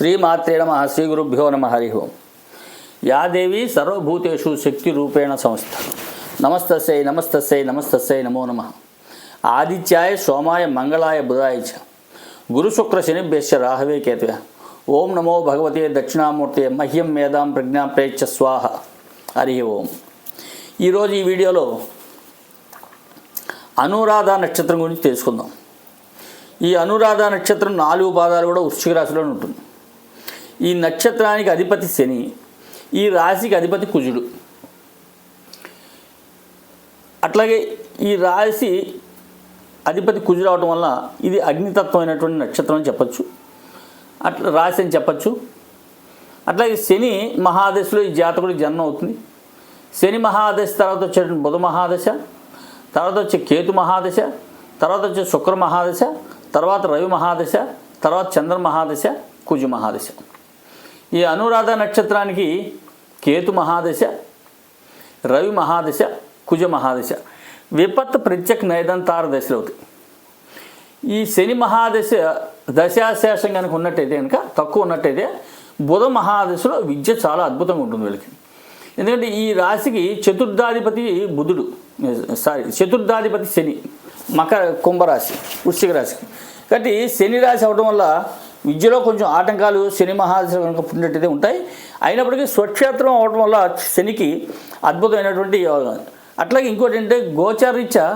శ్రీమాత్రే నమ శ్రీ గురుభ్యో నమ హరి ఓం. యాదేవి సర్వభూతేషు శక్తి రూపేణ సంస్థ. నమస్తస్యై నమస్తస్యై నమస్తస్యై నమో నమ. ఆదిత్యాయ సోమాయ మంగళాయ బుధాయ చ. గురుశుక్ర శనిభ్యశ్చ రాహవే కేతవ. ఓం నమో భగవతే దక్షిణామూర్తి మహ్యం మేధాం ప్రజ్ఞా ప్రేచ్ఛ స్వాహ. హరి ఓం. ఈరోజు ఈ వీడియోలో అనురాధ నక్షత్రం గురించి తెలుసుకుందాం. ఈ అనురాధ నక్షత్రం నాలుగు పాదాలు కూడా వృశ్చిక రాశిలో ఉంటుంది. ఈ నక్షత్రానికి అధిపతి శని ఈ రాశికి అధిపతి కుజుడు. అట్లాగే ఈ రాశి అధిపతి కుజుడు అవటం వల్ల ఇది అగ్నితత్వమైనటువంటి నక్షత్రం అని చెప్పచ్చు. అట్లా రాశి అని చెప్పచ్చు. అట్లాగే శని మహాదశలో ఈ జాతకుడి జన్మ అవుతుంది. శని మహాదశ తర్వాత వచ్చేటువంటి బుధ మహాదశ తర్వాత వచ్చే కేతు మహాదశ తర్వాత వచ్చే శుక్ర మహాదశ తర్వాత రవి మహాదశ తర్వాత చంద్ర మహాదశ కుజు మహాదశ. ఈ అనురాధ నక్షత్రానికి కేతు మహాదశ రవి మహాదశ కుజ మహాదశ. విపత్తు ప్రత్యక్ నైదంతార దశలు అవుతాయి. ఈ శని మహాదశ దశాశేషం కనుక ఉన్నట్టయితే కనుక తక్కువ ఉన్నట్టయితే బుధ మహాదశలో విద్య చాలా అద్భుతంగా ఉంటుంది వీళ్ళకి. ఎందుకంటే ఈ రాశికి చతుర్థాధిపతి బుధుడు సారీ చతుర్థాధిపతి శని మకర కుంభరాశి వృశ్చిక రాశికి. కాబట్టి శని రాశి అవడం వల్ల విద్యలో కొంచెం ఆటంకాలు శని మహాదశ కనుక పుట్టినట్టయితే ఉంటాయి. అయినప్పటికీ స్వక్షేత్రం అవడం వల్ల శనికి అద్భుతమైనటువంటి యోగం. అట్లాగే ఇంకోటి అంటే గోచారీత్యా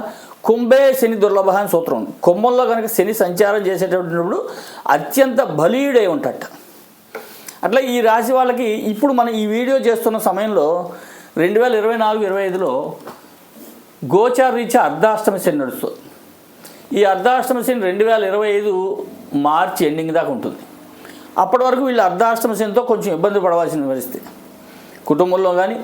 కుంభే శని దుర్లభ అని సూత్రం. కుంభంలో కనుక శని సంచారం చేసేటప్పుడు అత్యంత బలీయుడై ఉంటాట అట్లా ఈ రాశి వాళ్ళకి ఇప్పుడు మనం ఈ వీడియో చేస్తున్న సమయంలో రెండు వేల ఇరవై నాలుగు ఇరవై ఐదులో గోచార రీత్యా అర్ధాష్టమ శని నడుస్తుంది ఈ అర్ధాష్టమ శని రెండు వేల ఇరవై ఐదు మార్చి ఎండింగ్ దాకా ఉంటుంది. అప్పటి వరకు వీళ్ళు అర్ధాష్టమ శనితో కొంచెం ఇబ్బంది పడవలసిన పరిస్థితి. కుటుంబంలో కానీ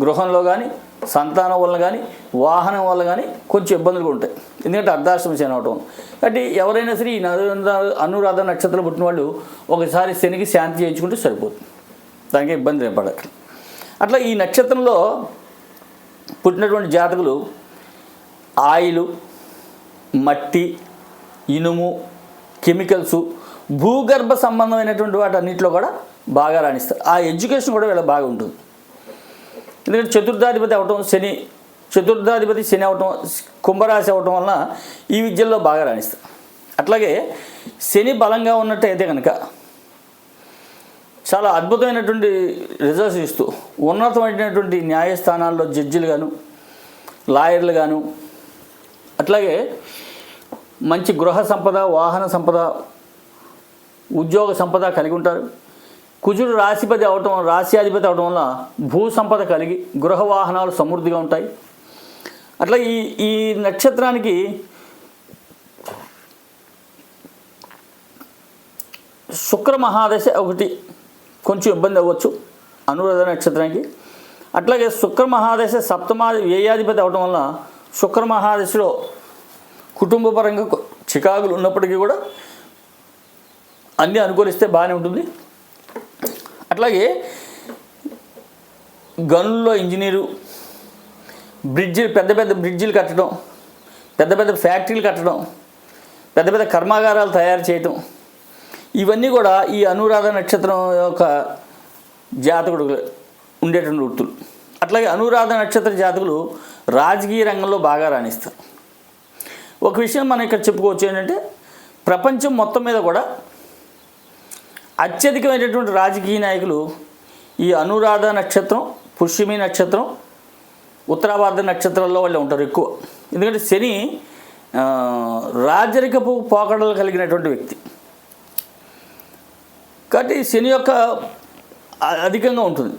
గృహంలో కానీ సంతానం వల్ల కానీ వాహనం వల్ల కానీ కొంచెం ఇబ్బందులు ఉంటాయి. ఎందుకంటే అర్ధాష్టమ శని అవటం కాబట్టి ఎవరైనా సరే ఈ నరు- అనురాధ నక్షత్రం పుట్టిన వాళ్ళు ఒకసారి శనికి శాంతి చేయించుకుంటే సరిపోతుంది. దానికి ఇబ్బంది ఏం పడక అట్లా ఈ నక్షత్రంలో పుట్టినటువంటి జాతకులు ఆయిలు మట్టి ఇనుము కెమికల్స్ భూగర్భ సంబంధమైనటువంటి వాటన్నిటిలో కూడా బాగా రాణిస్తారు. ఆ ఎడ్యుకేషన్ కూడా వీళ్ళ బాగా ఉంటుంది. ఎందుకంటే చతుర్థాధిపతి అవటం శని చతుర్థాధిపతి శని అవటం కుంభరాశి అవటం వలన ఈ విద్యల్లో బాగా రాణిస్తారు. అట్లాగే శని బలంగా ఉన్నట్టయితే కనుక చాలా అద్భుతమైనటువంటి రిజల్ట్స్ ఇస్తూ ఉన్నతమైనటువంటి న్యాయస్థానాల్లో జడ్జిలు గాను లాయర్లు గాను అట్లాగే మంచి గృహ సంపద వాహన సంపద ఉద్యోగ సంపద కలిగి ఉంటారు. కుజుడు రాశిపతి అవటం రాశ్యాధిపతి అవటం వల్ల భూ సంపద కలిగి గృహ వాహనాలు సమృద్ధిగా ఉంటాయి. అట్లా ఈ ఈ నక్షత్రానికి శుక్ర మహాదశ ఒకటి కొంచెం ఇబ్బంది అవ్వచ్చు అనురాధ నక్షత్రానికి. అట్లాగే శుక్ర మహాదశ సప్తమా వ్యయాధిపతి అవడం వల్ల శుక్ర మహాదశలో కుటుంబపరంగా చికాకులు ఉన్నప్పటికీ కూడా అన్నీ అనుకూలిస్తే బాగానే ఉంటుంది. అట్లాగే గనుల్లో ఇంజనీరు బ్రిడ్జి పెద్ద పెద్ద బ్రిడ్జిలు కట్టడం పెద్ద పెద్ద ఫ్యాక్టరీలు కట్టడం పెద్ద పెద్ద కర్మాగారాలు తయారు చేయటం ఇవన్నీ కూడా ఈ అనురాధ నక్షత్రం యొక్క జాతకుడు ఉండేటువంటి వృత్తులు. అట్లాగే అనురాధ నక్షత్ర జాతకులు రాజకీయ రంగంలో బాగా రాణిస్తారు. ఒక విషయం మనం ఇక్కడ చెప్పుకోవచ్చు ఏంటంటే ప్రపంచం మొత్తం మీద కూడా అత్యధికమైనటువంటి రాజకీయ నాయకులు ఈ అనురాధ నక్షత్రం పుష్యమి నక్షత్రం ఉత్తరాభారత నక్షత్రాల్లో వాళ్ళు ఉంటారు ఎక్కువ. ఎందుకంటే శని రాజరికపు పోకడలు కలిగినటువంటి వ్యక్తి. కాబట్టి శని యొక్క అధికంగా ఉంటుంది.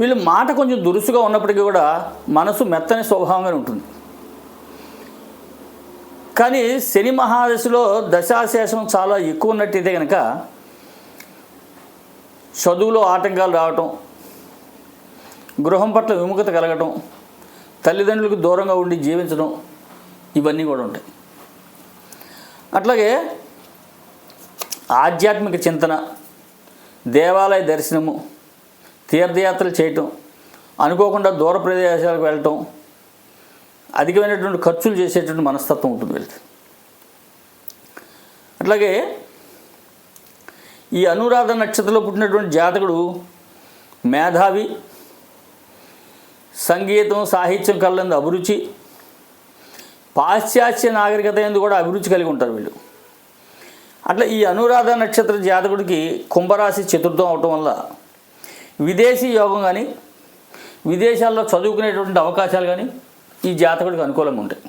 వీళ్ళు మాట కొంచెం దురుసుగా ఉన్నప్పటికీ కూడా మనసు మెత్తని స్వభావంగానే ఉంటుంది. కానీ శని మహాదశలో దశాశేషం చాలా ఎక్కువ ఉన్నట్టయితే కనుక చదువులో ఆటంకాలు రావటం గృహం పట్ల విముఖత కలగటం తల్లిదండ్రులకు దూరంగా ఉండి జీవించడం ఇవన్నీ కూడా ఉంటాయి. అట్లాగే ఆధ్యాత్మిక చింతన దేవాలయ దర్శనము తీర్థయాత్రలు చేయటం అనుకోకుండా దూర ప్రదేశాలకు వెళ్ళటం అధికమైనటువంటి ఖర్చులు చేసేటువంటి మనస్తత్వం ఉంటుంది వీళ్ళకి. అట్లాగే ఈ అనురాధ నక్షత్రంలో పుట్టినటువంటి జాతకుడు మేధావి సంగీతం సాహిత్యం కళ్ళందు అభిరుచి పాశ్చాత్య నాగరికత ఎందు కూడా అభిరుచి కలిగి ఉంటారు వీళ్ళు. అట్లా ఈ అనురాధ నక్షత్ర జాతకుడికి కుంభరాశి చతుర్థం అవటం వల్ల విదేశీ యోగం కానీ విదేశాల్లో చదువుకునేటువంటి అవకాశాలు కానీ ఈ జాతకుడికి అనుకూలంగా ఉంటాయి.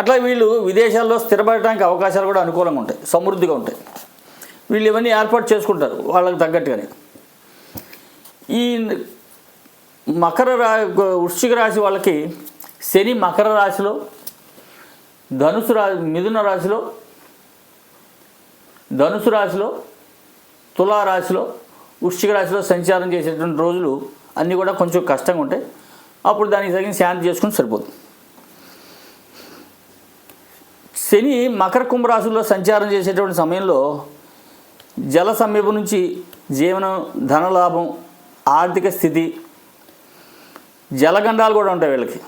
అట్లా వీళ్ళు విదేశాల్లో స్థిరపడటానికి అవకాశాలు కూడా అనుకూలంగా ఉంటాయి సమృద్ధిగా ఉంటాయి. వీళ్ళు ఇవన్నీ ఏర్పాటు చేసుకుంటారు వాళ్ళకి తగ్గట్టుగానే. ఈ మకర రా వృశ్చిక రాశి వాళ్ళకి శని మకర రాశిలో ధనుసు రా మిథున రాశిలో ధనుసు రాశిలో తులారాశిలో వృశ్చిక రాశిలో సంచారం చేసేటువంటి రోజులు అన్నీ కూడా కొంచెం కష్టంగా ఉంటాయి. అప్పుడు దానికి తగిన శాంతి చేసుకుని సరిపోతుంది. శని మకర కుంభరాశుల్లో సంచారం చేసేటువంటి సమయంలో జల సమీపం నుంచి జీవనం ధనలాభం ఆర్థిక స్థితి జలగండాలు కూడా ఉంటాయి వీళ్ళకి.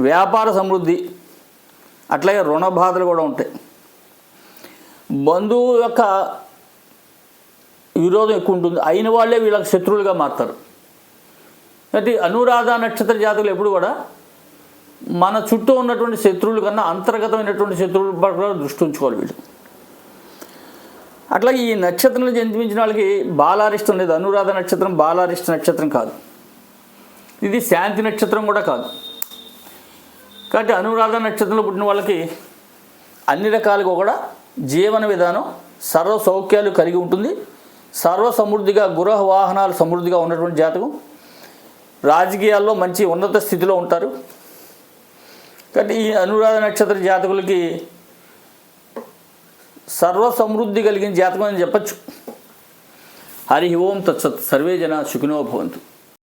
వ్యాపార సమృద్ధి అట్లాగే రుణ బాధలు కూడా ఉంటాయి. బంధువు యొక్క విరోధం ఎక్కువ ఉంటుంది. అయిన వాళ్ళే వీళ్ళకి శత్రువులుగా మారుతారు. కాబట్టి అనురాధ నక్షత్ర జాతకులు ఎప్పుడు కూడా మన చుట్టూ ఉన్నటువంటి శత్రువుల కన్నా అంతర్గతమైనటువంటి శత్రువుల పట్ల దృష్టి ఉంచుకోవాలి వీళ్ళు. అట్లా ఈ నక్షత్రంలో జన్మించిన వాళ్ళకి బాలారిష్టం లేదు. అనురాధ నక్షత్రం బాలారిష్ట నక్షత్రం కాదు. ఇది శాంతి నక్షత్రం కూడా కాదు. కాబట్టి అనురాధ నక్షత్రంలో పుట్టిన వాళ్ళకి అన్ని రకాలుగా కూడా జీవన విధానం సర్వ సౌఖ్యాలు కలిగి ఉంటుంది. సర్వ సమృద్ధిగా గృహ వాహనాలు సమృద్ధిగా ఉన్నటువంటి జాతకం. రాజకీయాల్లో మంచి ఉన్నత స్థితిలో ఉంటారు. కాబట్టి ఈ అనురాధ నక్షత్ర జాతకులకి సర్వ సమృద్ధి కలిగిన జాతకం అని చెప్పచ్చు. హరి ఓం తత్సత్ సర్వే జన సుఖినో భవంతు.